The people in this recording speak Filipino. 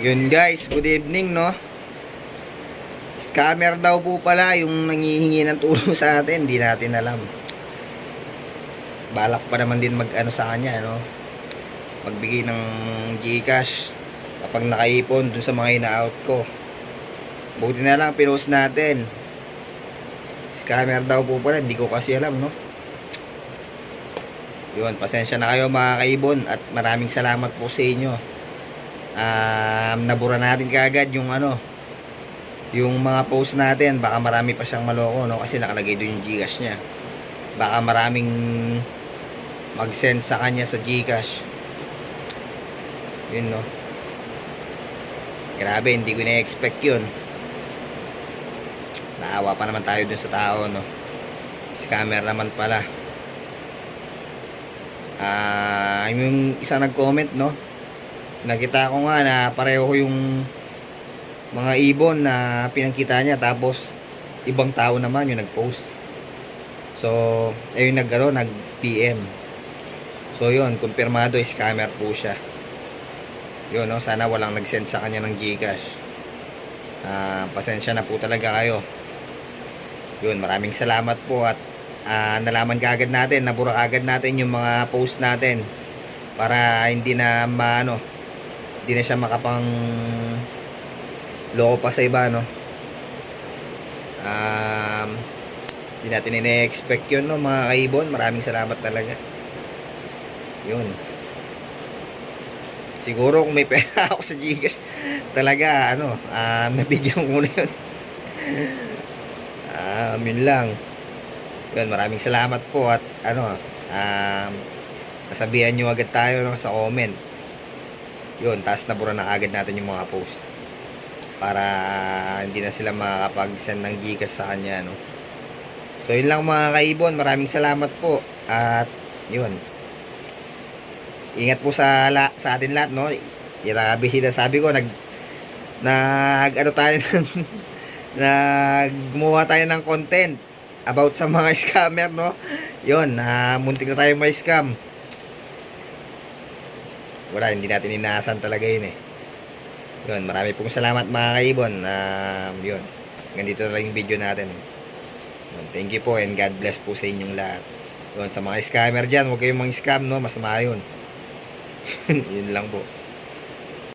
Yun guys, good evening no. Scammer daw po pala yung nangihingi ng tulong sa atin, hindi natin alam. Balak pa naman din mag ano sa kanya no. Magbigay ng GCash kapag nakaipon dun sa mga ina-out ko. Buti na lang pinost natin. Scammer daw po pala, hindi ko kasi alam no. Yun, pasensya na kayo mga kaibon at maraming salamat po sa inyo um, nabura natin kaagad yung ano yung mga post natin. Baka marami pa siyang maloko no? Kasi nakalagay doon yung Gcash niya. Baka maraming mag-send sa kanya sa Gcash. Yun no? Grabe hindi ko na-expect yun. Naawa pa naman tayo dun sa tao no? Scammer naman pala. Ah yung isa nag-comment no nakita ko nga na pareho yung mga ibon na pinangkita niya tapos ibang tao naman yung nag-post. So ayun nag ano, nag PM so yun kumpirmado scammer po siya. Yun no sana walang nag-send sa kanya ng Gcash. Ah, pasensya na po talaga kayo. Yun maraming salamat po at ah, nalaman kaagad natin nabura agad natin yung mga post natin para hindi na maano hindi na siya makapang loko pa sa iba no? Um, hindi natin ine-expect yun no mga kaibon. Maraming salamat talaga. Yun. Siguro kung may pera ako sa Gcash talaga ano um, nabigyan ko na yun. Um, yun lang. Yun maraming salamat po at ano um, nasabihan nyo agad tayo no, sa comment yun, tapos nabura na agad natin yung mga post. Para hindi na sila makakapag-send ng Gcash sa kanya no? so yun lang mga kaibon. Maraming salamat po. At yun. Ingat po sa la, sa atin lahat no? Grabe sila sabi ko nag nag ano tayo ng nag gumawa tayo ng content about sa mga scammer no? Yun na muntik na tayo may scam wala, hindi natin inaasan talaga yun eh. Yun, marami pong salamat mga kaibon. Um, yun, ganito na yung video natin. Yun, thank you po and God bless po sa inyong lahat. Yun, sa mga scammer dyan, huwag kayong mga scam, no? Masama yun. yun lang po.